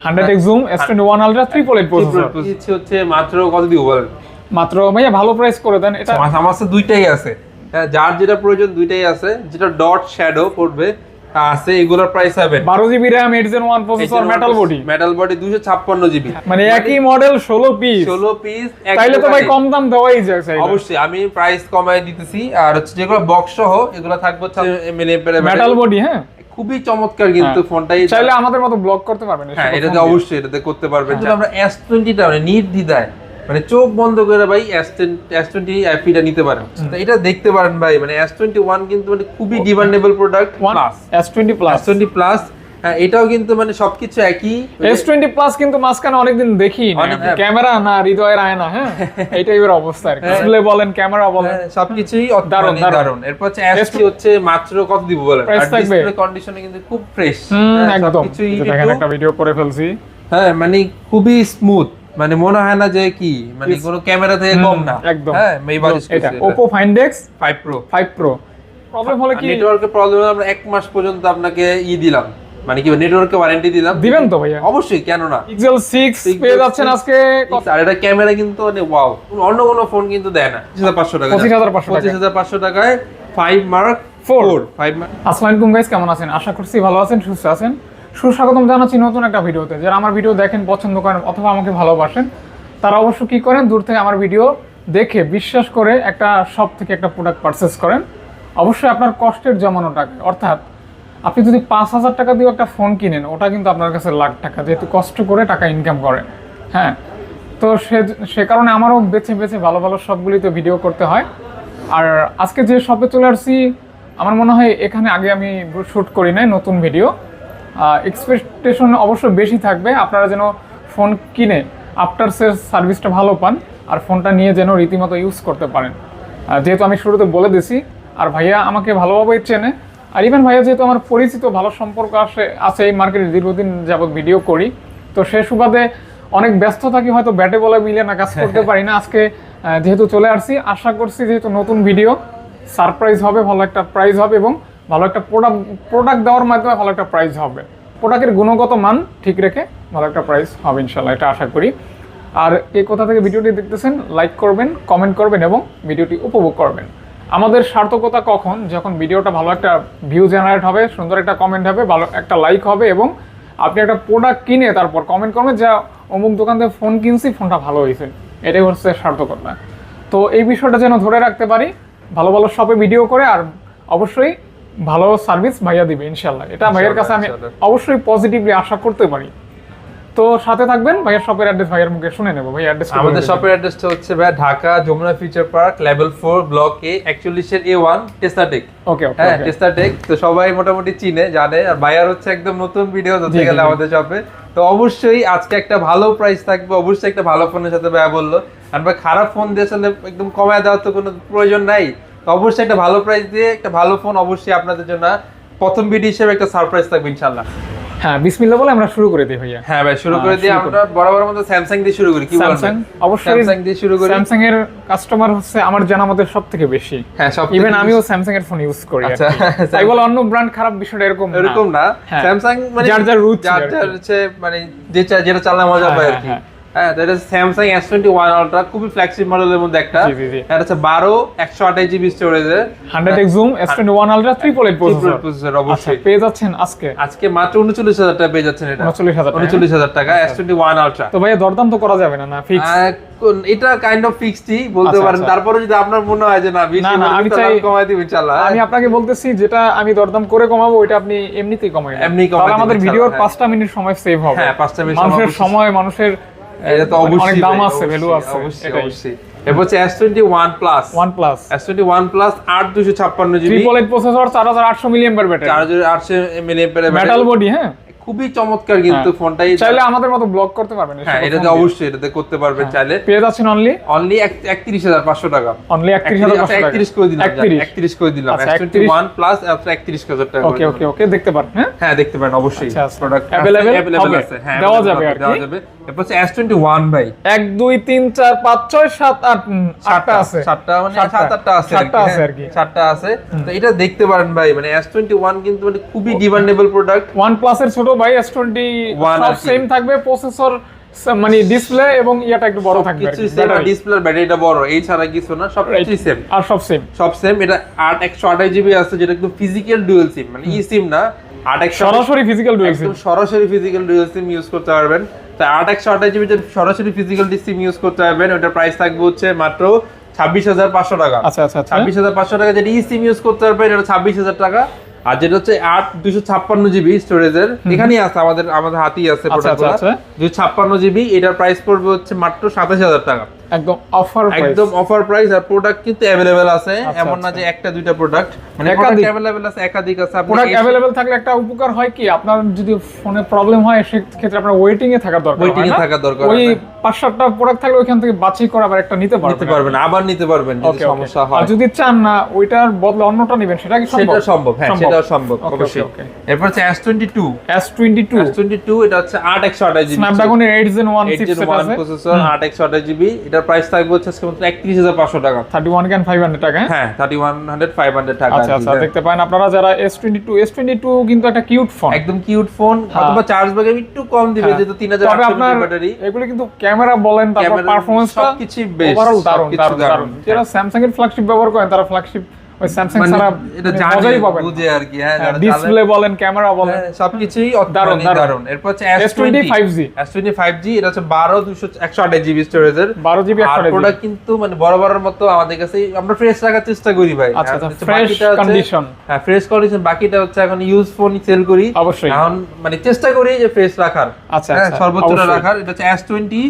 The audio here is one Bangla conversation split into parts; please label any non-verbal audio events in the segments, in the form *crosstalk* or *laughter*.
Hundred X zoom S twenty one ultra triple eight processor দিচ্ছি হচ্ছে মাত্র কত দিব বলেন? মাত্র ভাইয়া ভালো প্রাইস করে দেন এটা আমার আমার কাছে দুইটাই আছে। হ্যাঁ, যার যেটা প্রয়োজন দুইটাই আছে। যেটা ডট শ্যাডো পড়বে তা আছে এগুলোর প্রাইস হবে। বারো GB RAM eight gen one processor metal body metal body দুশো ছাপ্পান্ন জিবি মানে একই মডেল ষোলো পিস ষোলো পিস তাইলে তো ভাই কম দাম দেওয়াই যায় অবশ্যই আমি প্রাইস কমায় দিতেছি। আর হচ্ছে যেগুলো বক্স সহ এগুলো থাকবে হচ্ছে মেটাল বডি হ্যাঁ। খুবই চমৎকার কিন্তু ফোনটাই। চাইলে আমাদের মতো ব্লক করতে পারবেন হ্যাঁ এটাতে অবশ্যই এটাতে করতে পারবেন। আমরা এস টোয়েন্টিটা মানে নির্দ্বিধায় মানে চোখ বন্ধ করে ভাই এস এস টোয়েন্টি আইপিটা নিতে পারেন। তো এটা দেখতে পারেন ভাই মানে এস টোয়েন্টি ওয়ান কিন্তু মানে খুবই demandable product one plus S twenty plus twenty plus হ্যাঁ এটাও কিন্তু মানে সবকিছু একই। এস টোয়েন্টি প্লাস কিন্তু মাঝখানে অনেকদিন দেখি ক্যামেরা না হৃদয়ের আয়না হ্যাঁ? এই টাইপের অবস্থা আর ডিসপ্লে বলেন ক্যামেরা বলেন। হ্যাঁ, সবকিছুই দারুণ, দারুণ। দারুণ। এরপর হচ্ছে হচ্ছে মাত্র কত দিব বলেন? আর ডিসপ্লে কন্ডিশনে কিন্তু খুব ফ্রেশ একদম। দেখেন একটা ভিডিও করে ফেলছি। হ্যাঁ মানে খুবই স্মুথ মানে মনে হয় না যে কি মানে কোনো ক্যামেরা থেকে কম না। একদম। হ্যাঁ এইবার এটা Oppo Find X 5 Pro 5 Pro problem হলে কি নেটওয়ার্কের প্রবলেম আমরা এক মাস পর্যন্ত আপনাকে ই দিলাম। মানে কি নেটওয়ার্কে ওয়ারেন্টি দিলাম। দিবেন তো ভাইয়া। অবশ্যই কেন না? পিক্সেল 6 পেয়ে যাচ্ছেন আজকে। আর এটা ক্যামেরা কিন্তু মানে ওয়াও অন্য কোনো ফোন কিন্তু দেয় না। 25500 টাকা। 25,500 টাকা। 25500 টাকায় 5 মার্ক 4 5 মার্ক আসসালামু আলাইকুম গাইস কেমন আছেন? আশা করছি ভালো আছেন সুস্থ আছেন। সুস্বাগতম জানাচ্ছি নতুন একটা ভিডিওতে। যারা আমার ভিডিও দেখেন পছন্দ করেন অথবা আমাকে ভালোবাসেন তারা অবশ্য কি করেন? দূর থেকে আমার ভিডিও দেখে বিশ্বাস করে একটা শপ থেকে একটা প্রোডাক্ট পারচেস করেন। অবশ্যই আপনার কষ্টের জমানো টাকা অর্থাৎ আপনি যদি পাঁচ হাজার টাকা দিয়ে একটা ফোন কিনেন, ওটা কিন্তু আপনার কাছে লাখ টাকা, যেহেতু কষ্ট করে টাকা ইনকাম করেন হ্যাঁ? তো সে সে কারণে আমারও বেছে বেছে ভালো ভালো সবগুলিতে ভিডিও করতে হয়। আর আজকে যে শপে চলে আসছি, আমার মনে হয় এখানে আগে আমি শ্যুট করি নাই নতুন ভিডিও এক্সপেকটেশন অবশ্যই বেশি থাকবে, আপনারা যেন ফোন কিনে আফটার সেলস সার্ভিসটা ভালো পান, আর ফোনটা নিয়ে যেন রীতিমতো ইউজ করতে পারেন। যেহেতু আমি শুরুতে বলে দিছি, আর ভাইয়া আমাকে ভালোভাবেই চেনে আর ইভেন ভাইয়া, যেহেতু আমার পরিচিত, ভালো সম্পর্ক আসে, আছে এই মার্কেটে দীর্ঘদিন যাবত ভিডিও করি। তো সে সুবাদে অনেক ব্যস্ত থাকি, হয়তো ব্যাটে বলে মিলে না, কাজ করতে পারি না। আজকে যেহেতু চলে আসছি, আশা করছি যেহেতু নতুন ভিডিও সারপ্রাইজ হবে, ভালো একটা প্রাইজ হবে এবং ভালো একটা প্রোডাক্ট প্রোডাক্ট দেওয়ার মাধ্যমে ভালো একটা প্রাইজ হবে। প্রোডাক্টের গুণগত মান ঠিক রেখে ভালো একটা প্রাইস হবে ইনশাল্লাহ এটা আশা করি। আর এই কোথা থেকে ভিডিওটি দেখতেছেন লাইক করবেন কমেন্ট করবেন এবং ভিডিওটি উপভোগ করবেন। আমাদের সার্থকতা কখন? যখন ভিডিওটা ভালো একটা ভিউ জেনারেট হবে সুন্দর একটা কমেন্ট হবে ভালো একটা লাইক হবে এবং আপনি একটা প্রোডাক্ট কিনে তারপর কমেন্ট করবেন যা অমুক দোকান থেকে ফোন কিনছি ফোনটা ভালো হয়েছে। এটাই হচ্ছে সার্থকতা। তো এই বিষয়টা যেন ধরে রাখতে পারি ভালো ভালো শপে ভিডিও করে আর অবশ্যই ভালো সার্ভিস ভাইয়া দিবে ইনশাল্লাহ এটা ভাইয়ের কাছে আমি অবশ্যই পজিটিভলি আশা করতে পারি। তো সাথে থাকবেন ভাইয়ের শপের অ্যাড্রেস ভাইয়ের মুখে শুনে নেব ভাই অ্যাড্রেস আমাদের শপের অ্যাড্রেসটা হচ্ছে ভাই Dhaka Jamuna future park level 4 block A 41 এর A1 টেস্টাটেক ওকে ওকে হ্যাঁ টেস্টাটেক তো সবাই মোটামুটি চিনে জানে আর বায়ার হচ্ছে একদম নতুন ভিডিও ধরতে গেলে আমাদের শপে তো অবশ্যই আজকে একটা ভালো প্রাইস থাকবে অবশ্যই একটা ভালো ফোনের সাথে ভাইয়া বলল। আর ভাই খারাপ ফোন দিয়ে আসলে একদম কমায় দেওয়ার তো কোনো প্রয়োজন নাই। তো অবশ্যই একটা ভালো প্রাইস দিয়ে একটা ভালো ফোন অবশ্যই আপনাদের জন্য প্রথম ভিডিও হিসেবে একটা সারপ্রাইজ থাকবে ইনশাল্লাহ হ্যাঁ বিসমিল্লাহ বলে আমরা শুরু করে দিই ভাইয়া। হ্যাঁ ভাই শুরু করে দিই আমরা বরাবর মতো স্যামসাং দিয়ে শুরু করি কি স্যামসাং অবশ্যই স্যামসাং দিয়ে শুরু করি। স্যামসাং এর কাস্টমার হচ্ছে আমার জানা মতে সব থেকে বেশি। হ্যাঁ সব ইভেন আমিও স্যামসাং এর ফোন ইউজ করি আচ্ছা। তাই বলে অন্য ব্র্যান্ড খারাপ বিষয়টা এরকম না। এরকম না। হ্যাঁ। স্যামসাং মানে যার যার রুচি যার যার হচ্ছে মানে যেটা যেটা চালানো মজা হ্যাঁ, পায় আর হ্যাঁ, কি। হ্যাঁ। হ্যাঁ এটা Samsung S twenty one ultra খুবই ফ্ল্যাগশিপ মডেলের মধ্যে একটা। জি, জি, জি। এটা হচ্ছে বারো একশো আঠাশ জিবি স্টোরেজের hundred X zoom S twenty one ultra triple eight processor processor আচ্ছা অবশ্যই। পেয়ে যাচ্ছেন আজকে? আজকে মাত্র উনচল্লিশ হাজার টাকা পেয়ে যাচ্ছেন এটা। উনচল্লিশ হাজার উনচল্লিশ হাজার টাকা এস টোয়েন্টি ওয়ান আলট্রা তো ভাইয়া দরদাম তো করা যাবে না না ফিক্স এটা কাইন্ড অফ ফিক্সডই বলতে আচ্ছা, পারেন। আচ্ছা। তারপরে যদি আপনার মনে হয় যে না না, না, আমি চাই- কমাই দিব আমি আপনাকে বলতেছি যেটা আমি দরদাম করে কমাবো ওইটা আপনি এমনিতেই কমাই দেন। এমনিই কমাই আমাদের ভিডিওর হ্যাঁ। পাঁচটা মিনিট সময় সেভ হবে। হ্যাঁ, মিনিট মানুষের সময় মানুষের এটা তো অনেক অবশ্যই দাম আছে ভ্যালু আছে অবশ্যই অবশ্যই। এরপর হচ্ছে S twenty one plus one plus S twenty one আট দুশো ছাপ্পান্ন জিবি ট্রিপল এইট প্রসেসর চার হাজার আটশো মিলিয়ন ব্যাটারি চার হাজার আটশো মিলিয়ন মেটাল বডি হ্যাঁ? খুবই চমৎকার কিন্তু হ্যাঁ। ফোনটাই। চাইলে আমাদের মতো ব্লক করতে পারবেন হ্যাঁ এটাতে অবশ্যই এটাতে করতে পারবেন চাইলে। পেয়ে যাচ্ছেন অনলি অনলি একত্রিশ হাজার পাঁচশো টাকা। অনলি একত্রিশ হাজার টাকা। একত্রিশ করে দিলাম একত্রিশ। করে দিলাম। আচ্ছা, 31 ওয়ান প্লাস একত্রিশ হাজার টাকা ওকে ওকে ওকে দেখতে পারেন হ্যাঁ? হ্যাঁ দেখতে পারেন অবশ্যই। আচ্ছা, আচ্ছা। প্রোডাক্ট হবে? আছে। হ্যাঁ দেওয়া যাবে আর? দেওয়া যাবে। এরপর হচ্ছে এস টোয়েন্টি ওয়ান ভাই। এক দুই তিন চার পাঁচ ছয় সাত আট আটটা আছে। সাতটা মানে সাত আটটা আছে সাতটা আছে হ্যাঁ, আর কি। সাতটা আছে। তো এটা দেখতে পারেন ভাই মানে এস টোয়েন্টি ওয়ান কিন্তু মানে খুবই ডিমান্ডেবল প্রোডাক্ট ওয়ান প্লাসের ছোট ভাই এস টোয়েন্টি সব সেম থাকবে প্রসেসর মানে ডিসপ্লে এবং ইয়াটা একটু বড় থাকবে কিছু সেম। ডিসপ্লে ব্যাটারিটা বড়। এই ছাড়া কিছু না সব. কিছুই সেম আর সব সেম সব সেম এটা আট একশো আঠাশ জিবি আছে যেটা একদম ফিজিক্যাল ডুয়েল সিম মানে ই সিম না আট একশো সরাসরি ফিজিক্যাল ডুয়েল একদম সরাসরি ফিজিক্যাল ডুয়েল সিম ইউজ করতে পারবেন। তাই আট একশো আঠাশ জিবি সরাসরি ফিজিক্যাল সিম ইউজ করতে পারবেন। ওটার প্রাইস থাকবে হচ্ছে মাত্র ছাব্বিশ হাজার পাঁচশো টাকা। আচ্ছা আচ্ছা আচ্ছা। ছাব্বিশ হাজার পাঁচশো টাকা যেটা ই সিম ইউজ করতে পারবেন এটা ছাব্বিশ হাজার টাকা। আর যেটা হচ্ছে আট দুশো ছাপ্পান্ন জিবি স্টোরেজের এখানেই আছে আমাদের আমাদের হাতেই আছে আচ্ছা, আচ্ছা, আচ্ছা। দুশো ছাপ্পান্ন জিবি এটার প্রাইস পড়বে হচ্ছে মাত্র সাতাশ হাজার টাকা। একদম অফার একদম অফার প্রাইস আর প্রোডাক্ট কিন্তু অ্যাভেলেবেল আছে। আচ্ছা, এমন না আচ্ছা। যে একটা দুইটা প্রোডাক্ট মানে একাধিক। অ্যাভেলেবেল আছে একাধিক আছে। আপনি প্রোডাক্ট অ্যাভেলেবেল থাকলে একটা উপকার হয় কি? আপনার যদি ফোনে প্রবলেম হয় সেক্ষেত্রে আপনার ওয়েটিং এ থাকার দরকার হয় এ না? থাকার দরকার ওই পাঁচ সাতটা প্রোডাক্ট থাকলে ওইখান থেকে বাছাই করে আবার একটা নিতে পারবেন। নিতে পারবেন আবার নিতে পারবেন যদি. সমস্যা আর যদি চান না ওইটার বদলে অন্যটা নেবেন সেটা কি সম্ভব? সেটা সম্ভব হ্যাঁ সেটাও সম্ভব অবশ্যই। এরপর হচ্ছে S22 S22 S22 এটা হচ্ছে 8 128 জিবি স্ন্যাপড্রাগনের 8 Gen 1 8 Gen চিপসেট 1 আছে। প্রসেসর 8 128 জিবি এটার প্রাইস থাকবে হচ্ছে আজকে মাত্র 31500 টাকা 31 কেন 500 টাকা হ্যাঁ? হ্যাঁ 3100 500 টাকা আচ্ছা আর কি, আচ্ছা হ্যাঁ। দেখতে পান আপনারা যারা S22 S22 কিন্তু একটা কিউট ফোন একদম কিউট ফোন হ্যাঁ। অথবা চার্জ ব্যাকআপ একটু কম দিবে যেহেতু তিন হাজার আপনার ব্যাটারি এগুলো কিন্তু ক্যামেরা বলেন তারপর পারফরমেন্স সবকিছু বেশ ওভারঅল দারুণ, দারুণ যারা স্যামসাং এর ফ্ল্যাগশিপ ব্যবহার করেন তারা ফ্ল্যাগশিপ ওই স্যামসাং মানে ছাড়া এটা মানে পাবেন বুঝে আর কি হ্যাঁ ডিসপ্লে বলেন ক্যামেরা বলেন। হ্যাঁ, সবকিছুই দারুণ, দারুণ। দারুণ। এরপর হচ্ছে S20 S20 5G S20 5G এটা হচ্ছে 12 200 128 জিবি স্টোরেজের 12 জিবি 128 প্রোডাক্ট কিন্তু মানে বড় বড়র মতো আমাদের কাছে আমরা ফ্রেশ রাখার চেষ্টা করি ভাই। আচ্ছা, আচ্ছা, বাকিটা হচ্ছে- condition। হ্যাঁ ফ্রেশ কন্ডিশন বাকিটা হচ্ছে এখন ইউজ ফোন সেল করি। অবশ্যই। এখন মানে চেষ্টা করি যে ফ্রেশ রাখার। আচ্ছা, হ্যাঁ, আচ্ছা, অবশ্যই। রাখার। এটা হচ্ছে S20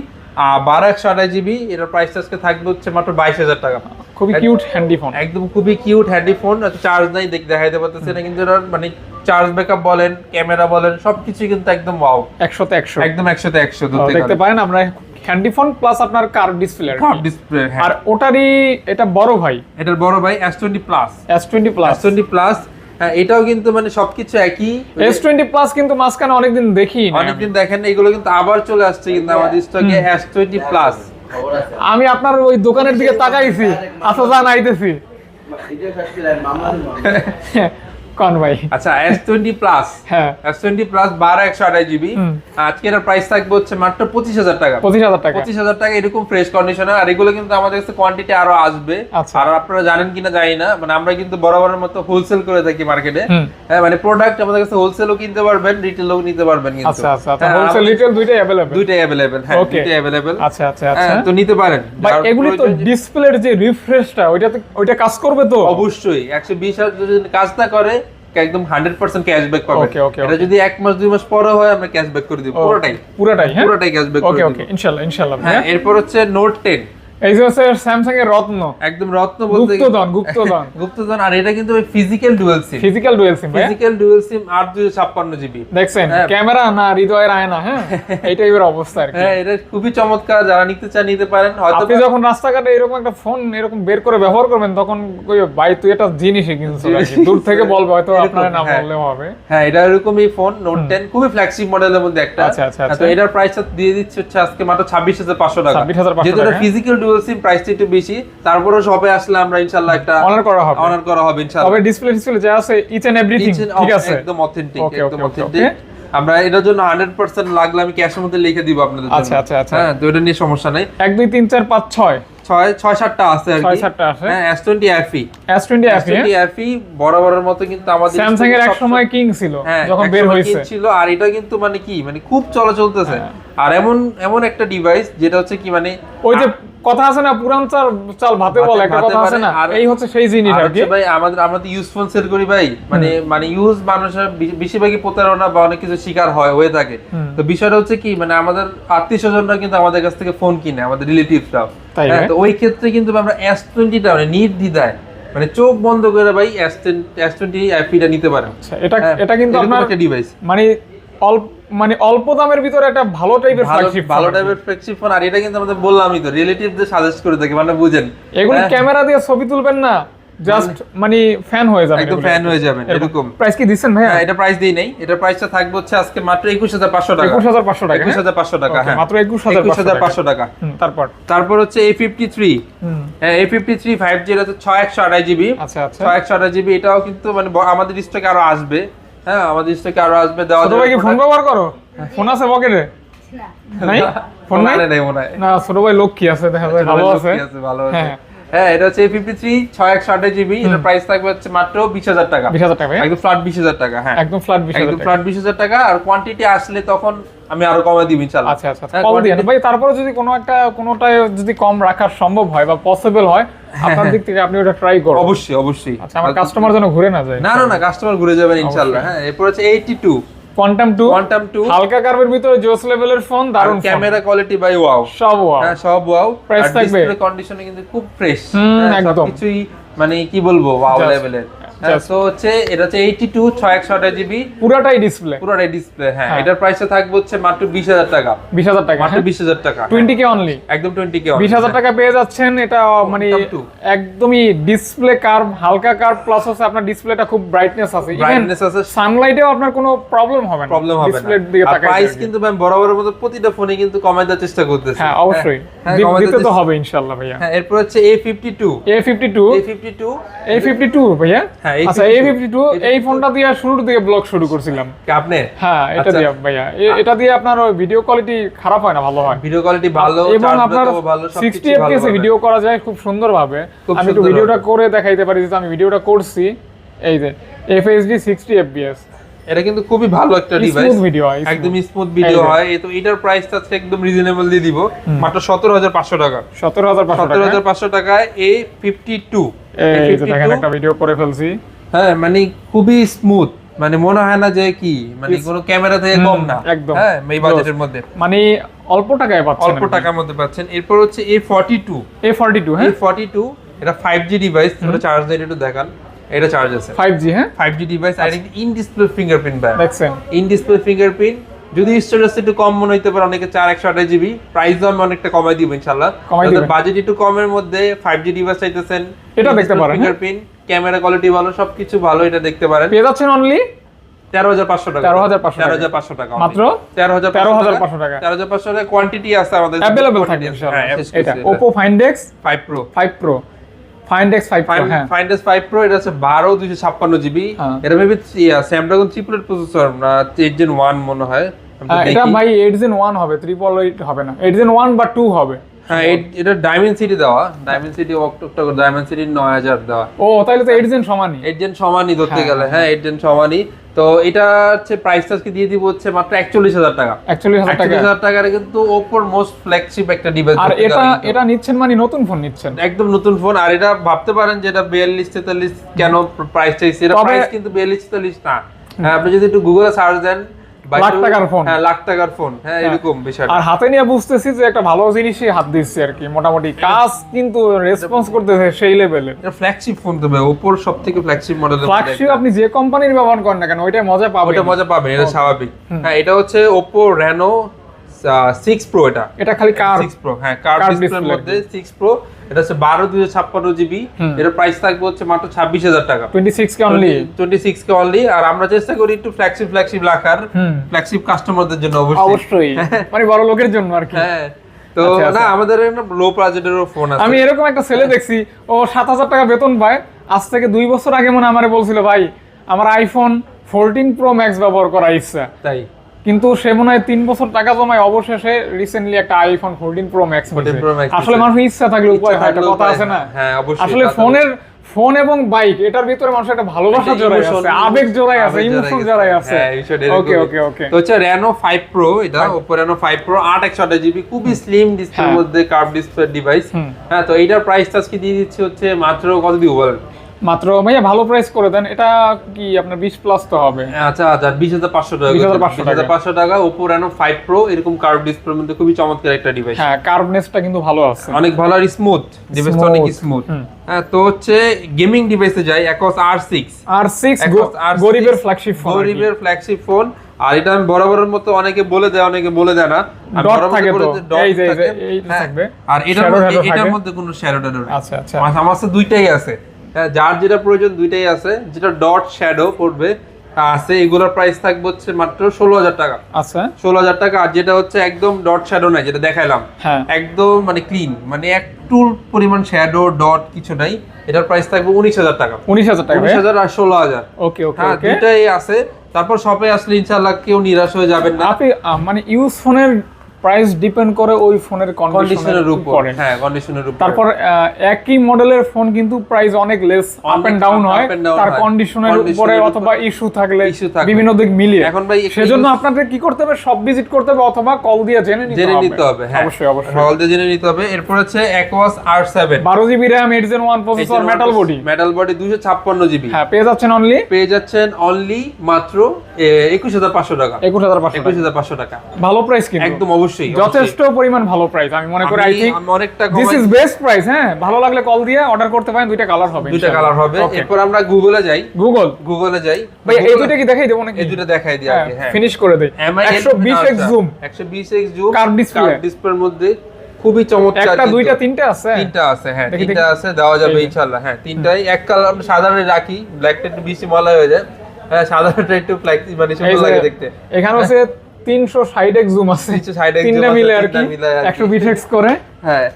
বারো একশো আঠাশ জিবি এটার প্রাইস আজকে থাকবে হচ্ছে মাত্র বাইশ হাজার টাকা। খুবই কিউট হ্যান্ডি ফোন একদম খুবই কিউট হ্যান্ডি ফোন চার্জ নাই দেখ দেখাইতে পারতেছে না কিন্তু মানে চার্জ ব্যাকআপ বলেন ক্যামেরা বলেন সবকিছু কিন্তু একদম ওয়াও 100 তে 100 একদম একশোতে একশো দেখতে পারেন। আমরা হ্যান্ডি ফোন প্লাস আপনার কার ডিসপ্লে ডিসপ্লে হ্যাঁ। আর ওটারই এটা বড় ভাই? এটার বড় ভাই S twenty plus S20 plus S twenty plus হ্যাঁ এটাও কিন্তু মানে সবকিছু একই S20 প্লাস কিন্তু মাঝখানে অনেকদিন দেখি না অনেকদিন দেখেন না, এগুলো কিন্তু আবার চলে আসছে কিন্তু আমাদের স্টকে এস টোয়েন্টি প্লাস আমি আপনার ওই দোকানের দিকে তাকাইছি আচ্ছা জান আইতেছি। *laughs* *laughs* কোন ভাই আচ্ছা এস টোয়েন্টি প্লাস হ্যাঁ এস টোয়েন্টি প্লাস বারো একশো আঠাশ জিবি হুম। আজকে এটার প্রাইস থাকবে হচ্ছে মাত্র পঁচিশ হাজার টাকা পঁচিশ হাজার টাকা পঁচিশ হাজার টাকা এরকম ফ্রেশ কন্ডিশনার আর এগুলো কিন্তু আমাদের কাছে কোয়ান্টিটি আরো আসবে আচ্ছা। আর আপনারা জানেন কিনা জানি না মানে আমরা কিন্তু বরাবরের মতো হোলসেল করে থাকি মার্কেটে হুম। হ্যাঁ মানে প্রোডাক্ট আমাদের কাছে হোলসেলও কিনতে পারবেন রিটেলও নিতে পারবেন কিন্তু আচ্ছা আচ্ছা আচ্ছা হ্যাঁ, হোলসেল আমাদের রিটেল দুইটাই अवेलेबल দুইটাই অ্যাভেলেবেল হ্যাঁ Okay. দুইটাই অ্যাভেলেবেল আচ্ছা আচ্ছা আচ্ছা তো নিতে পারেন ভাই যার এগুলি তো প্রয়োজন- ডিসপ্লের যে রিফ্রেশটা ওইটাতে ওইটা কাজ করবে তো অবশ্যই একশো বিশ হাজার যদি কাজ না করে একদম হান্ড্রেড পার্সেন্ট ক্যাশব্যাক পাবেন। এটা যদি এক মাস দুই মাস পরে হয় আমরা ক্যাশব্যাক করে দিব। পুরোটাই। পুরোটাই হ্যাঁ? পুরোটাই ক্যাশব্যাক ওকে দিব। ওকে ওকে ইনশাআল্লাহ ইনশাআল্লাহ হ্যাঁ এরপর হচ্ছে নোট টেন এই যে হচ্ছে স্যামসাং এর রত্ন। একদম রত্ন বলতে গুপ্তধন গুপ্তধন। *laughs* গুপ্তধন আর এটা কিন্তু physical dual SIM physical dual SIM physical dual SIM GB দেখছেন হ্যাঁ। ক্যামেরা না হৃদয়ের আয়না হ্যাঁ? *laughs* টাইপের অবস্থা আর হ্যাঁ এটা খুবই চমৎকার যারা নিতে চান নিতে পারেন হয়তো আপনি যখন রাস্তাঘাটে এরকম একটা ফোন এরকম বের করে ব্যবহার করবেন তখন কইবে ভাই তুই এটা জিনিসই কিনছিস দূর থেকে *laughs* বলবে হয়তো আপনার না হ্যাঁ। বললেও হবে। হ্যাঁ এটা এরকমই ফোন নোট টেন খুবই ফ্ল্যাগশিপ মডেলের মধ্যে একটা। আচ্ছা, আচ্ছা, হ্যাঁ, তো আচ্ছা। এটার প্রাইসটা দিয়ে দিচ্ছে হচ্ছে আজকে মাত্র ছাব্বিশ হাজার পাঁচশো টাকা। 26,500 যেহেতু এটা টাকা। ফিজিক্যাল ডুয়াল সিম প্রাইসটা একটু বেশি। তারপরে শপে আসলে আমরা ইনশাল্লাহ একটা অনার করা হবে। অনার করা হবে ইনশাল্লাহ। তবে ডিসপ্লে ডিসপ্লে যা আছে ইচ এন্ড এভরিথিং ঠিক আছে? একদম অথেন্টিক একদম অথেন্টিক আমরা এটার জন্য হান্ড্রেড পার্সেন্ট লাগলে আমি ক্যাশের মধ্যে লিখে দিব আপনাদের জন্য। আচ্ছা, আচ্ছা, আচ্ছা। হ্যাঁ তো এটা নিয়ে সমস্যা নাই। এক দুই তিন চার পাঁচ ছয়। ছয় ছয় সাতটা আছে আর কি। সাতটা আছে। হ্যাঁ S twenty FE S twenty twenty FE বরাবরের মতো কিন্তু আমাদের স্যামসাং এর এক সময় কিং ছিল হ্যাঁ যখন বের হয়েছে। কিনছিল আর এটা কিন্তু মানে কি মানে খুব চলা চলতেছে হ্যাঁ। আর এমন এমন একটা ডিভাইস যেটা হচ্ছে কি মানে ওই যে কথা আছে না পুরান চাল চাল ভাতে বলে একটা কথা আছে না? আর- এই হচ্ছে সেই জিনিস আর কি। ভাই আমাদের আমরা তো ইউজ ফোন সেল করি ভাই। মানে মানে ইউজ মানুষের বেশিরভাগই প্রতারণা বা অনেক কিছু শিকার হয় হয়ে থাকে। তো বিষয়টা হচ্ছে কি মানে আমাদের আত্মীয় স্বজনরা কিন্তু আমাদের কাছ থেকে ফোন কিনে আমাদের রিলেটিভরাও তাই হ্যাঁ, তো ওই ক্ষেত্রে কিন্তু আমরা এস টোয়েন্টিটা মানে নির্দ্বিধায় মানে চোখ বন্ধ করে ভাই এস টোয়েন্টি নিতে পারেন। আচ্ছা, এটা হ্যাঁ, এটা কিন্তু আপনার ডিভাইস মানে অল্প মানে অল্প দামের ভিতরে একটা ভালো টাইপের ফ্ল্যাগশিপ ভালো টাইপের ফ্লেক্সি ফোন আর এটা কিন্তু আমাদের বললামই তো রিলেটিভদের সাজেস্ট করে থাকি মানে বুঝেন। এগুলো হ্যাঁ, ক্যামেরা দিয়ে ছবি তুলবেন না জাস্ট মানে ফ্যান হয়ে যাবে একদম ফ্যান হয়ে যাবেন এরকম। প্রাইস কি দিচ্ছেন ভাইয়া? হ্যাঁ, এটা প্রাইস দিই নাই। এটা প্রাইসটা থাকবে হচ্ছে আজকে মাত্র একুশ হাজার পাঁচশো টাকা। একুশ হাজার পাঁচশো টাকা একুশ হাজার পাঁচশো টাকা হ্যাঁ। মাত্র 21,500 একুশ হাজার পাঁচশো টাকা। তারপর? তারপর হচ্ছে এ ফিফটি থ্রি হুম, হ্যাঁ A fifty three five G হচ্ছে ছয় একশো আড়াই জিবি আচ্ছা আচ্ছা। ছয় একশো আড়াই জিবি এটাও কিন্তু মানে আমাদের স্টকে আরও আসবে। হ্যাঁ আমাদের স্টকে আরও আসবে দেওয়া ছোট ভাই কি ফোন ব্যবহার করো। ফোন আছে পকেটে নাই? ফোন নাই? নেই মনে হয় না ছোট ভাই লক্ষ্মী আছে দেখা যায় ভালো আছে। কি ভালো আছে। হ্যাঁ। হ্যাঁ এটা হচ্ছে ফিফটি থ্রি ছয় একশো আঠাশ জিবি এটার প্রাইস থাকবে হচ্ছে মাত্র বিশ হাজার টাকা। বিশ হাজার টাকা একদম ফ্ল্যাট বিশ হাজার টাকা হ্যাঁ। একদম ফ্ল্যাট বিশ একদম ফ্ল্যাট বিশ হাজার টাকা আর কোয়ান্টিটি আসলে তখন আমি আরও কমে দিব ইনশাল্লাহ আচ্ছা আচ্ছা হ্যাঁ, কম দিয়ে ভাই তারপরে যদি কোনো একটা কোনোটায় যদি কম রাখা সম্ভব হয় বা পসিবল হয় আপনার দিক থেকে আপনি ওটা ট্রাই করুন। অবশ্যই অবশ্যই। আচ্ছা আমার কাস্টমার যেন ঘুরে না যায়। না না না কাস্টমার ঘুরে যাবেন ইনশাআল্লাহ হ্যাঁ এরপর eighty two quantum two quantum two হালকা কার্ভের ভিতরে জোস লেভেলের ফোন দারুণ। ক্যামেরা কোয়ালিটি বাই ওয়াও সব ওয়াও হ্যাঁ সব ওয়াও আর থাকবে? ডিসপ্লে কন্ডিশনে কিন্তু খুব ফ্রেশ একদম। কিছুই মানে কি বলব ওয়াও লেভেলের just- হচ্ছে এটা হচ্ছে 82 6 জিবি পুরাটাই ডিসপ্লে পুরোটাই ডিসপ্লে হ্যাঁ। হ্যাঁ। এটার থাকবে হচ্ছে মাত্র 20000 টাকা। টাকা মাত্র 20000 টাকা টোয়েন্টি কে অনলি একদম 20 কে বিশ হাজার টাকা পেয়ে যাচ্ছেন এটা মানে একদমই ডিসপ্লে কার্ভ হালকা কার্ভ প্লাস হচ্ছে আপনার ডিসপ্লেটা খুব ব্রাইটনেস আছে। ব্রাইটনেস আছে। সানলাইটেও আপনার কোনো প্রবলেম হবে না। প্রবলেম হবে না। ডিসপ্লের দিকে তাকাই প্রাইস কিন্তু ম্যাম বরাবরের মতো প্রতিটা ফোনে কিন্তু কমাই দেওয়ার চেষ্টা করতেছে। হ্যাঁ অবশ্যই। হ্যাঁ, দিতে তো হবে ইনশাআল্লাহ ভাইয়া। হ্যাঁ এরপর হচ্ছে A52 A fifty two A52 A fifty two ভাইয়া? হ্যাঁ, আচ্ছা এ ফিফটি টু এই ফোনটা দিয়ে শুরুর দিকে ব্লগ শুরু করছিলাম। আপনি? হ্যাঁ এটা আচ্ছা। দিয়ে ভাইয়া এটা দিয়ে আপনার ভিডিও কোয়ালিটি খারাপ হয় না ভালো হয়? ভিডিও কোয়ালিটি ভালো এবং আপনার সিক্সটি এফপিএস ভিডিও করা যায় খুব সুন্দরভাবে। আমি একটু ভিডিওটা করে দেখাইতে পারি যে আমি ভিডিওটা করছি এই যে এফএসডি সিক্সটি এফপিএস এটা কিন্তু খুবই ভালো একটা ডিভাইস ভিডিও হয় একদম স্মুথ ভিডিও হয়। এ তো এটার প্রাইসটা একদম রিজনেবল দিয়ে দিব। মাত্র সতেরো হাজার পাঁচশো টাকা। সতেরো হাজার পাঁচশো সতেরো টাকা হাজার পাঁচশো টাকায় এ ফিফটি টু এই যে দেখেন একটা ভিডিও করে ফেলছি। হ্যাঁ মানে খুবই স্মুথ মানে মনে হয় না যে কি মানে কোনো ক্যামেরা থেকে কম না। একদম। হ্যাঁ এই বাজেটের মধ্যে। মানে অল্প টাকায় পাচ্ছেন অল্প টাকার মধ্যে পাচ্ছেন। এরপর হচ্ছে A forty two A forty two A হ্যাঁ? ফর্টি টু এটা ফাইভ জি ডিভাইস ওটা চার্জ দিয়ে একটু দেখান। এটা চার্জ আছে। ফাইভ জি হ্যাঁ? ফাইভ জি ডিভাইস আর ইন ডিসপ্লে ফিঙ্গারপ্রিন্ট ব্যাগ দেখছেন ইন ডিসপ্লে ফিঙ্গারপ্রিন্ট যদি স্টোরেজ একটু কম মনে হইতে পারে অনেকে চার একশো আঠাশ জিবি প্রাইসও আমি অনেকটা কমাই দিব ইনশাল্লাহ বাজেট একটু কমের মধ্যে ফাইভ জি ডিভাইস চাইতেছেন এটা দেখতে পারেন? ফিঙ্গারপ্রিন্ট ক্যামেরা কোয়ালিটি ভালো সবকিছু ভালো এটা দেখতে পারেন। পেয়ে যাচ্ছেন অনলি তেরো হাজার পাঁচশো টাকা। 13,500 তেরো হাজার পাঁচশো টাকা মাত্র? তেরো হাজার 13,500 টাকা। তেরো হাজার পাঁচশো টাকা। কোয়ান্টিটি আছে আমাদের অ্যাভেলেবল থাকবে ইনশাআল্লাহ। এটা। Oppo Find X five pro five pro Find X 5 pro হ্যাঁ। ফাইন্ডেস ফাইভ প্রো এটা হচ্ছে বারো দুইশো ছাপ্পান্ন জিবি হ্যাঁ। এটা ভেবে Snapdragon chipset processor eight gen one মনে হয়। আহ, এটা ভাই 8 জেন 1 হবে ট্রিপল এইট হবে না। 8 জেন ওয়ান বা টু হবে। হ্যাঁ এটা ডায়মন্ড সিটি দেওয়া। Diamond city October diamond city নয় হাজার দেওয়া। ও তাহলে তো 8 জেন সমানই। 8 জেন সমানই ধরতে হ্যাঁ, গেলে। হ্যাঁ। এইট জেন সমানই। তো এটা হচ্ছে প্রাইসটা আজকে দিয়ে দিব হচ্ছে মাত্র একচল্লিশ হাজার টাকা। অ্যাকচুয়ালি হাজার টাকা। একচল্লিশ হাজার টাকার কিন্তু ওপর মোস্ট ফ্ল্যাগশিপ একটা ডিভাইস আর এটা এটা নিচ্ছেন মানে নতুন ফোন নিচ্ছেন? একদম নতুন ফোন আর এটা ভাবতে পারেন যে এটা বিয়াল্লিশ তেতাল্লিশ কেন প্রাইস চাইছে এটা প্রাইস কিন্তু বিয়াল্লিশ তেতাল্লিশ না। হ্যাঁ আপনি যদি একটু গুগলে সার্চ দেন লাখ টাকার ফোন। হ্যাঁ লাখ টাকার ফোন হ্যাঁ এরকম বিষয় আর হাতে নিয়ে বুঝতেছি যে একটা ভালো জিনিসই হাত দিচ্ছি আর কি মোটামুটি। কাজ কিন্তু রেসপন্স করতেছে সেই লেভেলে ফ্ল্যাগশিপ ফোন দেবে ওপোর সব থেকে ফ্ল্যাগশিপ মডেল ফ্ল্যাগশিপ আপনি যে কোম্পানির ব্যবহার করেন না কেন ওইটাই মজা পাবেন। ওইটা মজা পাবেন এটা স্বাভাবিক। হ্যাঁ এটা হচ্ছে ওপো রেনো সিক্স প্রো এটা। এটা খালি কার প্রো হ্যাঁ ডিসপ্লের মধ্যে প্রো এটা হচ্ছে বারো দুশো ছাপ্পান্ন জিবি হুম। এটার প্রাইস থাকবে হচ্ছে মাত্র ছাব্বিশ হাজার টাকা। Twenty six K only twenty six K only আর আমরা চেষ্টা করি একটু ফ্ল্যাগশিপ ফ্ল্যাগশিপ রাখার। ফ্ল্যাগশিপ কাস্টমারদের জন্য অবশ্যই। অবশ্যই। *laughs* মানে বড় লোকের জন্য আর কি। হ্যাঁ তো আচ্ছা, আচ্ছা। না আমাদের লো বাজেটেরও ফোন আছে। আমি এরকম একটা ছেলে দেখছি ও সাত হাজার টাকা বেতন পায়। আজ থেকে দুই বছর আগে মনে হয় আমারে বলছিল ভাই আমার আইফোন ফোরটিন প্রো ম্যাক্স ব্যবহার করার ইচ্ছা। তাই? কিন্তু সে মনে হয় তিন বছর টাকা জমায় অবশেষে রিসেন্টলি একটা iPhone fourteen pro max 14 Pro Max আসলে। মানুষের ইচ্ছা থাকলে উপায় হয় একটা কথা আছে না? হ্যাঁ, আসলে ফোনের ফোন এবং বাইক এটার ভিতরে মানুষের একটা ভালোবাসা জড়াই আছে আবেগ জড়াই আছে ইমোশন। জড়াই আছে। ওকে ওকে ওকে তো হচ্ছে Reno 5 Pro এটা Oppo Reno 5 Pro 8 128 জিবি খুবই স্লিম ডিসপ্লের হ্যাঁ। মধ্যে কার্ভ ডিসপ্লে ডিভাইস হ্যাঁ তো এইটার প্রাইস আজকে দিয়ে দিচ্ছি হচ্ছে? মাত্র কত দিব বলেন মাত্র ভাইয়া ভালো প্রাইস করে দেন এটা কি আপনার বিশ প্লাস তো হবে? আচ্ছা আচ্ছা হাজার পাঁচশো টাকা 20,500 বিশ হাজার টাকা ওপো রেনো ফাইভ প্রো এরকম কার্ভ ডিসপ্লের মধ্যে খুবই চমৎকার একটা ডিভাইস হ্যাঁ কার্ভনেসটা কিন্তু ভালো আছে। অনেক ভালো আর স্মুথ ডিভাইসটা অনেক স্মুথ হ্যাঁ তো হচ্ছে গেমিং ডিভাইসে যাই X R six R six গরিবের ফ্ল্যাগশিপ ফোন গরিবের ফ্ল্যাগশিপ ফোন আর এটা আমি বরাবরের মতো অনেকে বলে দেয় অনেকে বলে দেয় না। হ্যাঁ। আর এটার মধ্যে এটার মধ্যে কোনো শ্যাডো আচ্ছা আচ্ছা। আমার দুইটাই আছে। হ্যাঁ, যার যেটা প্রয়োজন দুইটাই আছে। যেটা ডট শ্যাডো পড়বে আছে এগুলোর প্রাইস থাকবে হচ্ছে মাত্র ষোলো হাজার টাকা। আচ্ছা। ষোলো হাজার টাকা আর যেটা হচ্ছে একদম ডট শ্যাডো নাই যেটা দেখাইলাম। হ্যাঁ। একদম মানে ক্লিন মানে একটু পরিমাণ শ্যাডো ডট কিছু নাই। এটার প্রাইস থাকবে উনিশ হাজার টাকা। উনিশ হাজার টাকা উনিশ হাজার আর ষোলো হাজার। ওকে ওকে হ্যাঁ ওকে দুইটাই আছে। তারপর শপে আসলে ইনশাআল্লাহ কেউ নিরাশ হয়ে যাবেন না। আপনি মানে ইউজ ফোনের প্রাইস ডিপেন্ড করে ওই ফোনের কন্ডিশনের উপর। হ্যাঁ কন্ডিশনের উপর। তারপর একই মডেলের ফোন কিন্তু প্রাইস অনেক লেস আপ এন্ড ডাউন হয়। তার কন্ডিশনের উপরে অথবা ইস্যু থাকলে বিভিন্ন দিক মিলিয়ে। এখন ভাই সেজন্য আপনাদের কি করতে হবে? সব ভিজিট করতে হবে অথবা কল দিয়ে জেনে নিতে জেনে নিতে হবে হ্যাঁ। অবশ্যই অবশ্যই। হল দিয়ে জেনে নিতে হবে। এরপর হচ্ছে অ্যাকোয়াস আর সেভেন বারো GB RAM eight gen one processor metal body metal body দুশো ছাপ্পান্ন জিবি হ্যাঁ পেয়ে যাচ্ছেন অনলি পেয়ে যাচ্ছেন অনলি মাত্র একুশ হাজার পাঁচশো টাকা। একুশ হাজার পাঁচশো একুশ হাজার পাঁচশো টাকা। ভালো প্রাইস কিন্তু। একদম অবশ্যই যথেষ্ট পরিমাণ ভালো প্রাইস আমি মনে করি আই অনেকটা দিস ইজ বেস্ট প্রাইস হ্যাঁ? ভালো লাগলে কল দিয়ে অর্ডার করতে পারেন দুইটা কালার হবে দুইটা কালার হবে। এরপর আমরা গুগলে যাই। গুগল গুগলে যাই। ভাই এই কি দেখাই দেবো নাকি? এই দুটো দেখাই দিই আগে হ্যাঁ। ফিনিশ করে দেই। MI 120x zoom 120x zoom Curved display। ডিসপ্লের মধ্যে খুবই চমৎকার একটা দুইটা তিনটা আছে। তিনটা আছে হ্যাঁ তিনটা আছে দেওয়া যাবে ইনশাআল্লাহ হ্যাঁ তিনটাই। এক কালার আমরা সাধারণ রাখি ব্ল্যাকটা একটু বেশি ময়লা হয়ে যায়। হ্যাঁ সাধারণটা একটু ব্ল্যাক মানে সুন্দর লাগে দেখতে। এখানে হচ্ছে তিনশো ষাট এক্স জুম আছে 360x zoom তিনটা মিলে আর কি মিলে আর কি। একশো বিশ এক্স করে হ্যাঁ।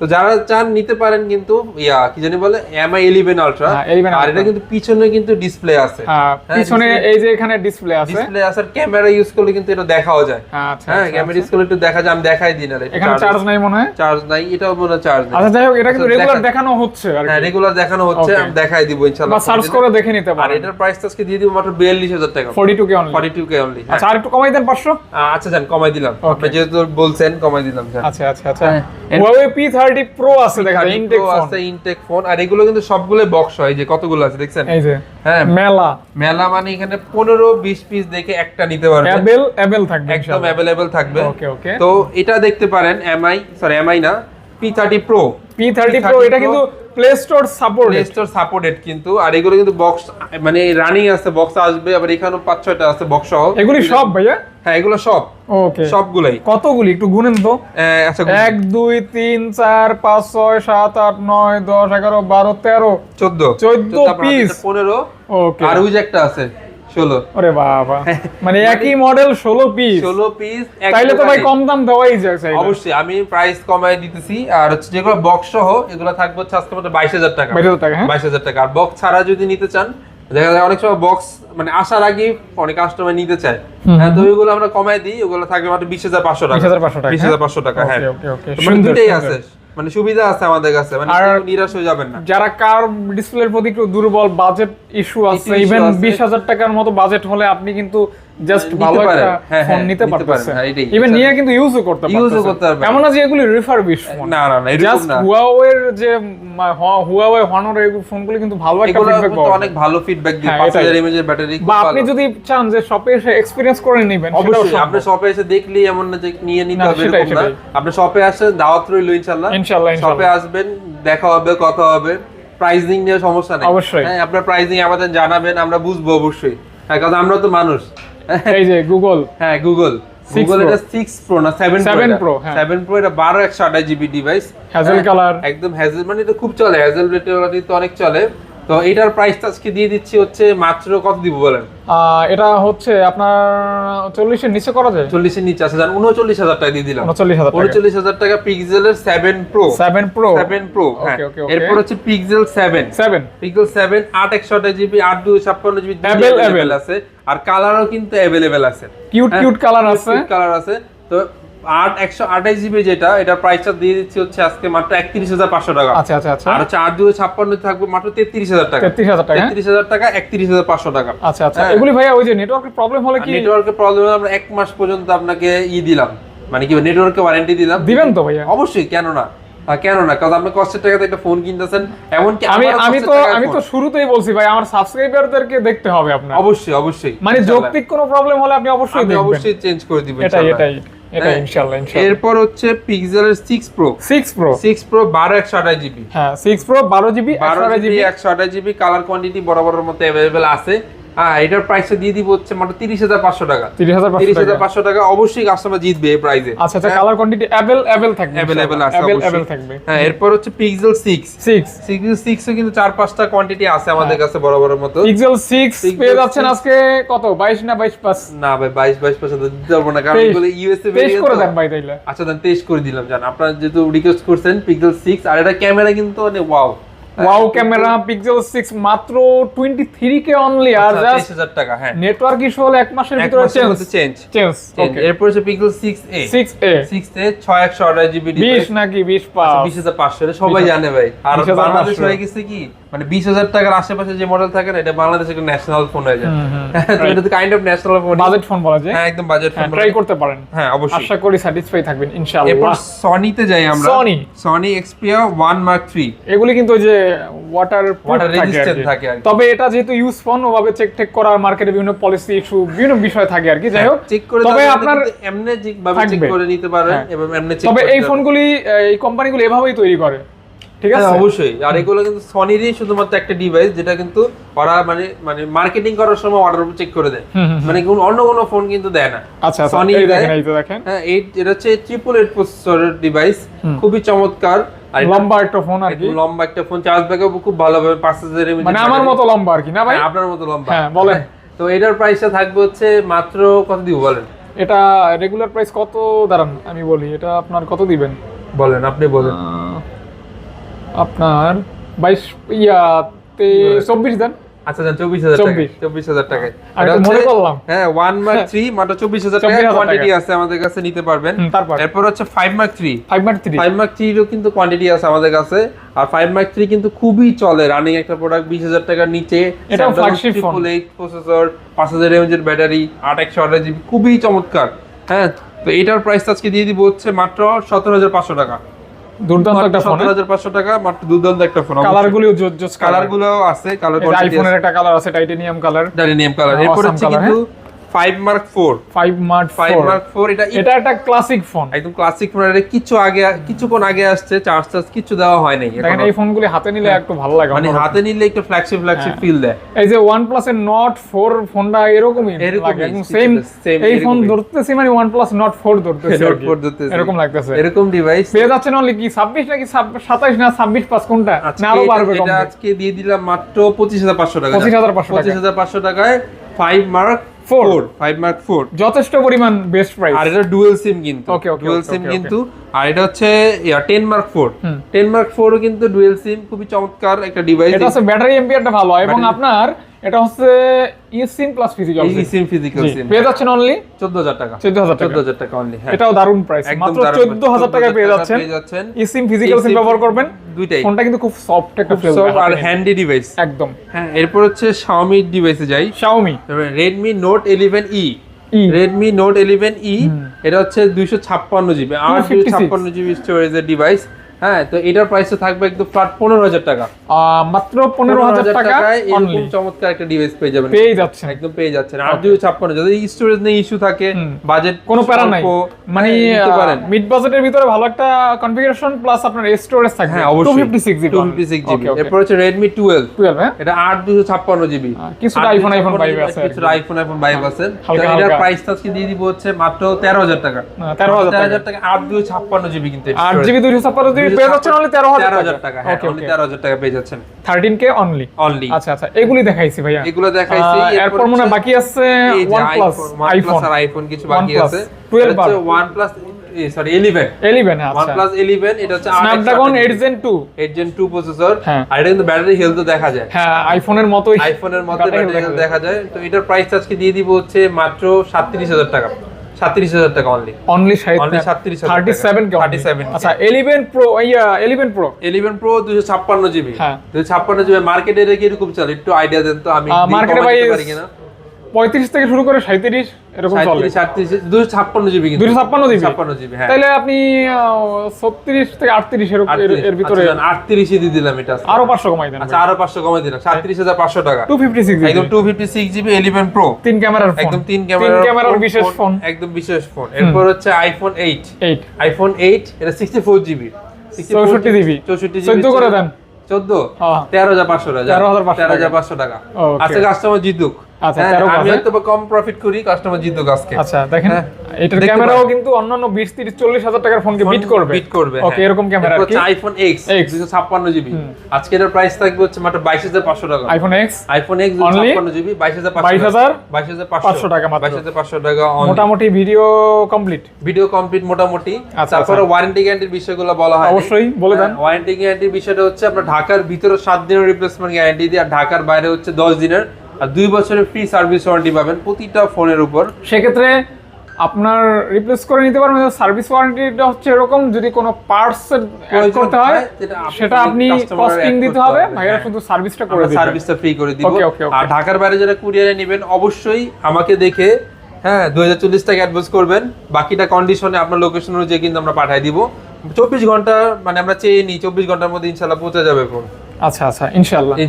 তো যারা চান নিতে পারেন কিন্তু ইয়া কি জানি বলে এমআই ইলেভেন আলট্রা 11 আর এটা কিন্তু পিছনে কিন্তু ডিসপ্লে আছে। হ্যাঁ, হ্যাঁ, পিছনে এই যে এখানে ডিসপ্লে আছে। ডিসপ্লে আছে ক্যামেরা ইউজ করলে কিন্তু এটা দেখাও যায়। হ্যাঁ, আচ্ছা হ্যাঁ আচ্ছা, ক্যামেরা আচ্ছা। ইউজ করলে একটু দেখা যায় আমি দেখাই দিই না এখানে চার্জ নাই মনে হয়? চার্জ নাই এটাও মনে চার্জ নাই। আচ্ছা যাই হোক এটা কিন্তু আচ্ছা, রেগুলার দেখানো হচ্ছে আর হ্যাঁ রেগুলার দেখানো হচ্ছে আমি দেখাই দিব বা ইনশাআল্লাহ সার্চ করে দেখে নিতে আর পারেন। এটার প্রাইস আজকে দিয়ে দিব? মাত্র 42000 টাকা। 42 কে অনলি 42 কে অনলি আচ্ছা আর একটু কমাই দেন 500 আচ্ছা জান কমাই দিলাম। আপনি যেহেতু বলছেন কমাই দিলাম আচ্ছা আচ্ছা আচ্ছা। হ্যাঁ। Huawei P30 Pro আছে দেখা যায় ইনটেক ফোন আছে ইনটেক ফোন আর এগুলো কিন্তু সবগুলো বক্স হয় যে কতগুলো আছে দেখছেন? এই যে হ্যাঁ মেলা। মেলা মানে এখানে 15 20 পিস দেখে একটা নিতে পারবেন অ্যাবেল অ্যাবেল থাকবে একদম অ্যাভেলেবল থাকবে। ওকে ওকে তো এটা দেখতে পারেন এমআই সরি এমআই না P30 Pro P30 Pro P30 এটা কিন্তু Play Store support Play Store supported কিন্তু। আর এগুলো কিন্তু বক্স মানে রানিং আছে বক্স আসবে আবার এখানেও পাঁচ ছয়টা আছে বক্স সহ। এগুলি সব ভাইয়া? হ্যাঁ এগুলো সব। ওকে সবগুলাই। কতগুলি? একটু গুনেন তো। আচ্ছা এক দুই তিন চার পাঁচ ছয় সাত আট নয় দশ এগারো বারো তেরো। চোদ্দ। চোদ্দ পিস পনেরো। ওকে আর ওই যে একটা আছে ষোলো। ওরে বাবা। *laughs* মানে একই মডেল ষোলো পিস ষোলো পিস তাইলে তো ভাই কম দাম দেওয়াই যায় অবশ্যই আমি প্রাইস কমায় দিতেছি। আর হচ্ছে যেগুলো বক্স সহ এগুলো থাকবে হচ্ছে আজকে বাইশ হাজার টাকা। 22,000 টাকা, হ্যাঁ? বাইশ হাজার টাকা। আর বক্স ছাড়া যদি নিতে চান দেখা যায় অনেক সময় বক্স মানে আসার আগে অনেক কাস্টমার নিতে চায়। হ্যাঁ তো ওইগুলো আমরা কমায় দিই ওগুলো থাকে মাত্র বিশ হাজার পাঁচশো টাকা। বিশ হাজার পাঁচশো টাকা হ্যাঁ। তো মানে দুটাই আছে মানে সুবিধা আছে আমাদের কাছে মানে আর- নিরাশ হয়ে যাবেন না। যারা কার ডিসপ্লের প্রতি একটু দুর্বল বাজেট ইস্যু আছে ইভেন আছে। বিশ হাজার টাকার মতো বাজেট হলে আপনি কিন্তু জাস্ট ভালো একটা হ্যাঁ, ফোন হ্যাঁ, নিতে নিতে পারতেছেন হ্যাঁ, ইভেন নিয়ে কিন্তু ইউজও করতে Use করতে পারবেন। এমন না যে এগুলি রিফারবিশ ফোন না না না জাস্ট যে হুয়াওয়ে হনর এই ফোনগুলো কিন্তু ভালো একটা ফিডব্যাক কিন্তু অনেক ভালো ফিডব্যাক দিয়ে হ্যাঁ, পাঁচ এটাই। হাজার এমএএইচ ব্যাটারি বা আপনি যদি চান যে শপে এসে এক্সপিরিয়েন্স করে নেবেন অবশ্যই আপনি শপে এসে দেখলেই এমন না যে নিয়ে নিতে হবে এরকম না। আপনি শপে আসেন দাওয়াত রইল ইনশাআল্লাহ। ইনশাআল্লাহ, শপে আসবেন দেখা হবে কথা হবে। প্রাইসিং নিয়ে সমস্যা নেই। অবশ্যই। হ্যাঁ আপনার প্রাইসিং আমাদের জানাবেন আমরা বুঝব অবশ্যই। হ্যাঁ কারণ আমরা তো মানুষ। এই যে গুগল হ্যাঁ গুগল এটা 6 প্রো না 7 7 প্রো হ্যাঁ। 7 প্রো এটা 12 128 জিবি ডিভাইস কালার একদম হ্যাজেল মানে এটা খুব চলে হ্যাজেল রেটের তো অনেক চলে। তো এটার প্রাইসটা আজকে দিয়ে দিচ্ছি হচ্ছে মাত্র কত দিব বলেন? এটা হচ্ছে আপনার চল্লিশের নিচে করা যায়? চল্লিশের নিচে আছে উনচল্লিশ হাজার টাকা দিয়ে দিলাম। উনচল্লিশ হাজার টাকা। উনচল্লিশ হাজার টাকা পিক্সেলের seven pro seven pro seven pro. এরপর হচ্ছে Pixel seven seven Pixel seven আট একশো আঠাশ জিবি আট দুই ছাপ্পান্ন জিবি। অ্যাভেলেবেল আছে। আর কালারও কিন্তু অ্যাভেলেবেল আছে। কিউট কিউট কালার আছে। কালার আছে। তো আট একশো আঠাশ জিবি যেটা এটার প্রাইসটা দিয়ে দিচ্ছি হচ্ছে আজকে মাত্র একত্রিশ হাজার পাঁচশো টাকা। আচ্ছা আচ্ছা আচ্ছা। আর হচ্ছে আট ছাপ্পান্ন থাকবে মাত্র তেত্রিশ হাজার টাকা। তেত্রিশ হাজার টাকা হ্যাঁ? তেত্রিশ হাজার টাকা একত্রিশ হাজার পাঁচশো টাকা। আচ্ছা আচ্ছা। হ্যাঁ। এগুলি ভাইয়া ওই যে নেটওয়ার্কের প্রবলেম হলে কি নেটওয়ার্কের প্রবলেম আমরা এক মাস পর্যন্ত আপনাকে ই দিলাম। মানে কি নেটওয়ার্কে ওয়ারেন্টি দিলাম। দিবেন তো ভাইয়া? অবশ্যই কেন না? কেন না? কারণ আপনি কষ্টের টাকাতে একটা ফোন কিনতেছেন এমনকি আমি আমি তো আমি তো শুরুতেই বলছি ভাই আমার সাবস্ক্রাইবারদেরকে দেখতে হবে আপনার। অবশ্যই অবশ্যই। মানে যৌক্তিক কোনো প্রবলেম হলে আপনি অবশ্যই দেখবেন। অবশ্যই চেঞ্জ করে দিব এটাই এটাই। এটাই হ্যাঁ। ইনশাআল্লাহ ইনশাআল্লাহ। এরপর হচ্ছে পিক্সেলের six pro six pro six pro বারো একশো আঠাশ জিবি হ্যাঁ সিক্স প্রো বারো জিবি বারো একশো জিবি জিবি একশো আঠাশ জিবি কালার কোয়ান্টিটি বরাবরের মতো অ্যাভেলেবেল আছে। হ্যাঁ এটার দিয়ে দিব হচ্ছে মাত্র তিরিশ হাজার পাঁচশো টাকা। তিরিশ হাজার তিরিশ হাজার টাকা পাঁচশো টাকা অবশ্যই কাস্টমার জিতবে এই প্রাইসে আচ্ছা আচ্ছা কালার কোয়ান্টিটি অ্যাভেল অ্যাভেল থাকবে অ্যাভেলেবেল আছে অ্যাভেল থাকবে। হ্যাঁ এরপর হচ্ছে Pixel six six six six কিন্তু চার পাঁচটা কোয়ান্টিটি আছে আমাদের কাছে বরাবরের মতো। পিক্সেল সিক্স Pixel পেয়ে যাচ্ছেন আজকে কত? বাইশ না বাইশ পাঁচ? না ভাই বাইশ বাইশ দিতে পারব না কারণ এগুলো ইউএসএ তেইশ করে দেন ভাই তাইলে। আচ্ছা দেন তেইশ করে দিলাম জান। আপনারা যেহেতু রিকোয়েস্ট করছেন পিক্সেল সিক্স আর এটা ক্যামেরা কিন্তু মানে ওয়াও ওয়াও ক্যামেরা পিক্সেল 6 মাত্র 23 কে অনলি আর আচ্ছা, জাস্ট 23000 টাকা হ্যাঁ। নেটওয়ার্ক ইস্যু হলো এক মাসের ভিতরে চেঞ্জ চেঞ্জ চেঞ্জ চেঞ্জ এরপর হচ্ছে pixel 6a 6a 6a 6128 GB 20 নাকি 20 আচ্ছা, পাস বিশ হাজার পাঁচশো এটা সবাই জানে ভাই। আর বাংলাদেশ হয়ে গেছে কি? মানে বিশ হাজার টাকার আশেপাশে যে মডেল থাকে না এটা বাংলাদেশে একটা ন্যাশনাল ফোন হয়ে যায়। হুম, *laughs* তো এটা kind of national phone budget phone বলা যায়। হ্যাঁ একদম বাজেট ফোন ট্রাই করতে পারেন। হ্যাঁ অবশ্যই। আশা করি স্যাটিসফাই থাকবেন এরপর ইনশাআল্লাহ সনিতে যাই আমরা। Sony। Sony Xperia one mark three এগুলি কিন্তু ওই যে ওয়াটার Water resistant থাকে আর তবে এটা যেহেতু ইউজ ফোন ওভাবে চেক টেক করার মার্কেটে বিভিন্ন পলিসি ইস্যু বিভিন্ন বিষয় থাকে আর কি। যাই হোক চেক করে তবে আপনার এমনি যে ভাবে চেক করে নিতে পারেন হ্যাঁ। এবং এমনি চেক তবে এই ফোনগুলি এই কোম্পানিগুলো এভাবেই তৈরি করে। ঠিক আছে? হ্যাঁ অবশ্যই। আর এগুলো কিন্তু সনিরই শুধুমাত্র একটা ডিভাইস যেটা কিন্তু ওরা মানে মানে মার্কেটিং করার সময় অর্ডার চেক করে দেয়। মানে কোনো অন্য কোনো ফোন কিন্তু দেয় না। আচ্ছা আচ্ছা Sony এই দেখেন হ্যাঁ এই এটা হচ্ছে ট্রিপল এইট প্রসেসরের ডিভাইস খুবই চমৎকার। লম্বা একটা ফোন আর কি। লম্বা একটা ফোন চার্জ ব্যাকআপ খুব ভালো হবে পাঁচ হাজার এমএএইচ মানে আমার মতো লম্বা আর কি না ভাই? আপনার মতো লম্বা। হ্যাঁ, বলেন। তো এটার প্রাইসটা থাকবে হচ্ছে মাত্র কত দিব বলেন? এটা রেগুলার প্রাইস কত? দাঁড়ান আমি বলি এটা আপনার কত দিবেন? বলেন আপনি বলেন। আপনার বাইশ ইয়াতে চব্বিশ দেন। আচ্ছা যান চব্বিশ হাজার টাকা 24 চব্বিশ হাজার টাকায়। আমি এটা তো মনে করলাম। হ্যাঁ ওয়ান মার্ক থ্রি মাত্র চব্বিশ হাজার টাকা কোয়ান্টিটি আছে আমাদের কাছে নিতে পারবেন। তারপর? এরপর হচ্ছে five mark three five mark three five mark থ্রিরও কিন্তু কোয়ান্টিটি আছে আমাদের কাছে। আর ফাইভ মার্ক থ্রি কিন্তু খুবই চলে। রানিং একটা প্রোডাক্ট বিশ হাজার টাকার নিচে। এইট প্রসেসর পাঁচ হাজার এমএজের ব্যাটারি আট একশো আঠাশ জিবি খুবই চমৎকার। হ্যাঁ তো এটার প্রাইস আজকে দিয়ে দিব হচ্ছে মাত্র সতেরো হাজার পাঁচশো টাকা। দুর্দান্ত একটা ফোন হাজার পাঁচশো টাকা মাত্র দুর্দান্ত একটা ফোন কালার গুলিও জোস কালার কালারগুলো আছে কালার আইফোনের একটা কালার আছে টাইটেনিয়াম কালার ডাইনিয়াম কালার এরপর হচ্ছে কিন্তু five mark four five mark five mark four এটা এটা একটা ক্লাসিক ফোন একদম ক্লাসিক ফোন এটা কিছু আগে কিছুক্ষণ আগে আসছে চার্জ টার্জ কিছু দেওয়া হয় নাই দেখেন এখনও। এই ফোনগুলি হাতে নিলে একটু ভালো লাগে মানে হাতে নিলে একটু ফ্ল্যাগশিপ ফ্ল্যাগশিপ হ্যাঁ। ফিল দেয় এই যে ওয়ান প্লাস এর নট ফোর ফোনটা এরকমই এরকমই, লাগে একদম কিছুটা সেম এই ফোন এরকমই। ধরতেছি মানে ওয়ান প্লাস নট ফোর ধরতেছি আর Note কি। 4 ধরতেছি। এরকম লাগতেছে এরকম ডিভাইস পেয়ে যাচ্ছেন অনলি কি ছাব্বিশ নাকি সাতাইশ না ছাব্বিশ কোনটা না আরও বাড়বে আজকে দিয়ে দিলাম মাত্র পঁচিশ হাজার পাঁচশো টাকা 25,500 টাকা। পঁচিশ হাজার পাঁচশো টাকায় five mark Four। Four five mark four যথেষ্ট পরিমাণ বেস্ট প্রাইস আর এটা ডুয়েল সিম কিন্তু। ডুয়েল সিম কিন্তু। আর এটা হচ্ছে মার্ক ফোর হুম। টেন মার্ক ফোরও কিন্তু ডুয়েল সিম খুবই চমৎকার একটা ডিভাইস এটা হচ্ছে ব্যাটারি এম্পিয়ারটা ভালো। এবং আপনার এটা হচ্ছে eSIM plus physical SIM physical SIM পেয়ে যাচ্ছেন অনলি চোদ্দ হাজার টাকা। চোদ্দ হাজার টাকা। চোদ্দ হাজার টাকা অনলি হ্যাঁ। এটাও দারুণ প্রাইস মাত্র দারুণ চোদ্দ হাজার 14,000 টাকায় পেয়ে যাচ্ছেন পেয়ে যাচ্ছেন ই ফিজিক্যাল সিম ব্যবহার করবেন। দুইটাই। ফোনটা কিন্তু খুব সফট একটা ফিল আর হ্যান্ডি ডিভাইস একদম। হ্যাঁ এরপর হচ্ছে Xiaomi ডিভাইসে যাই। Xiaomi Redmi note eleven E E Redmi note eleven E এটা হচ্ছে দুইশো ছাপ্পান্ন জিবি আর 256 ছাপ্পান্ন জিবি স্টোরেজের ডিভাইস হ্যাঁ তো এটার প্রাইসটা থাকবে একদম ফ্ল্যাট পনেরো হাজার টাকা। মাত্র পনেরো হাজার টাকায় এরকম চমৎকার একটা ডিভাইস পেয়ে যাবেন। পেয়ে যাচ্ছেন। একদম পেয়ে যাচ্ছেন। আর দুইশো ছাপ্পান্ন যদি স্টোরেজ নেই ইস্যু থাকে বাজেট কোনো প্যারা নাই। মানে মিড বাজেটের ভিতরে ভালো একটা কনফিগারেশন প্লাস আপনার স্টোরেজ থাকবে। হ্যাঁ অবশ্যই। 256 GB two fifty six GB এরপর হচ্ছে রেডমি টুয়েলভ 12 হ্যাঁ? এটা আট দুশো ছাপ্পান্ন জিবি কিছুটা iPhone, iPhone five আছে আর কি। কিছুটা আইফোন আইফোন ফাইভ আছে। এটার প্রাইস আজকে দিয়ে দিব হচ্ছে মাত্র তেরো হাজার টাকা। তেরো হাজার টাকা। আট দুশো ছাপ্পান্ন জিবি কিন্তু আট জিবি দুইশো ছাপ্পান্ন জিবি পেয়ে যাচ্ছেন অনলি টাকা। হ্যাঁ টাকা পেয়ে যাচ্ছেন। থার্টিন কে অনলি অনলি আচ্ছা আচ্ছা এগুলি দেখাইছি ভাইয়া। এগুলো দেখাইছি এরপর মনে বাকি আছে ওয়ান আইফোন আর আইফোন কিছু বাকি আছে। 12 বার। One sorry eleven eleven one আচ্ছা। প্লাস এটা হচ্ছে Snapdragon eight gen two eight gen two processor হ্যাঁ। আর এটা কিন্তু ব্যাটারি হেলথও দেখা যায়। হ্যাঁ আইফোনের মতোই। আইফোনের ব্যাটারি দেখা হেলথ যায়। দেখা যায়। তো এটার প্রাইস আজকে দিয়ে দিব হচ্ছে মাত্র সাতত্রিশ হাজার টাকা। সাতত্রিশ হাজার টাকা only only Only 37,000 thirty seven K 37 আচ্ছা eleven pro yeah eleven pro eleven pro দুশো ছাপ্পান্ন জিবি হ্যাঁ। দুশো ছাপ্পান্ন জিবি মার্কেটে রেখে এরকম চলে। একটু আইডিয়া দেন তো আমি কমাই ভাই পঁয়ত্রিশ থেকে শুরু করে সাঁত্রিশ এরকম চলে। দুশো ছাপ্পান্ন জিবি দুশো ছাপ্পান্ন জিবি। ছাপ্পান্ন জিবি হ্যাঁ। তাহলে আপনি ছত্রিশ থেকে আটত্রিশ এর এর- ভিতরে আটত্রিশে দিয়ে দিলাম এটা আরও পাঁচশো কমাই দেন আচ্ছা আরও পাঁচশো কমে দিলাম। সাতত্রিশ হাজার পাঁচশো টাকা। টু ফিফটি সিক্স একদম two fifty six GB eleven pro তিন ক্যামেরার একদম তিন ক্যামেরা ক্যামেরার বিশেষ ফোন একদম বিশেষ ফোন। এরপর হচ্ছে iPhone eight eight iPhone eight এটা সিক্সটি ফোর জিবি 64 জিবি। চৌষট্টি জিবি চোদ্দ করে দেন। চোদ্দ? হ্যাঁ। তেরো হাজার পাঁচশো টাকা 13,500 তেরো হাজার পাঁচশো টাকা. আজকে কাস্টমার জিতুক। আচ্ছা, হ্যাঁ, 13 আমি হয়তো কম প্রফিট করি কাস্টমার জিতুক আজকে। আচ্ছা দেখেন হ্যাঁ, এটার ক্যামেরাও কিন্তু অন্যান্য বিশ তিরিশ চল্লিশ হাজার টাকার ফোনকে বিট করবে। বিট করবে ওকে এরকম ক্যামেরা আর কি? IPhone X। দুশো ছাপ্পান্ন জিবি আজকে এটার প্রাইস থাকবে হচ্ছে মাত্র বাইশ হাজার পাঁচশো টাকা। IPhone X iPhone X Only? GB বাইশ হাজার 22,000 বাইশ হাজার? 500 টাকা মাত্র। বাইশ হাজার পাঁচশো টাকা মোটামুটি ভিডিও কমপ্লিট ভিডিও কমপ্লিট মোটামুটি। আচ্ছা, তারপরে ওয়ারেন্টি গ্যারান্টির বিষয়গুলো বলা হয় অবশ্যই বলে দেন। ওয়ারেন্টি গ্যারান্টির বিষয়টা হচ্ছে আপনার ঢাকার ভিতরে সাত দিনের রিপ্লেসমেন্ট গ্যারান্টি দিয়ে আর ঢাকার বাইরে হচ্ছে দশ দিনের আর দুই বছরের ফ্রি সার্ভিস ওয়ারেন্টি পাবেন প্রতিটা ফোনের উপর। সেক্ষেত্রে আপনার রিপ্লেস করে নিতে পারবেন সার্ভিস ওয়ারেন্টিটা হচ্ছে এরকম যদি কোনো পার্টস করতে হয় সেটা আপনি কস্টিং দিতে হবে হ্যাঁ। শুধু সার্ভিসটা করে আমরা দিবে সার্ভিসটা ফ্রি করে দিব. আর ঢাকার বাইরে যারা কুরিয়ারে নেবেন অবশ্যই আমাকে দেখে হ্যাঁ দুই হাজার চল্লিশ টাকা অ্যাডভান্স করবেন। বাকিটা কন্ডিশনে আপনার লোকেশন অনুযায়ী কিন্তু আমরা পাঠিয়ে দিব। চব্বিশ ঘণ্টা মানে আমরা চেয়ে নিই চব্বিশ ঘণ্টার মধ্যে ইনশাল্লাহ পৌঁছে যাবে ফোন আচ্ছা আচ্ছা ইনশাআল্লাহ। ইনশাল্লাহ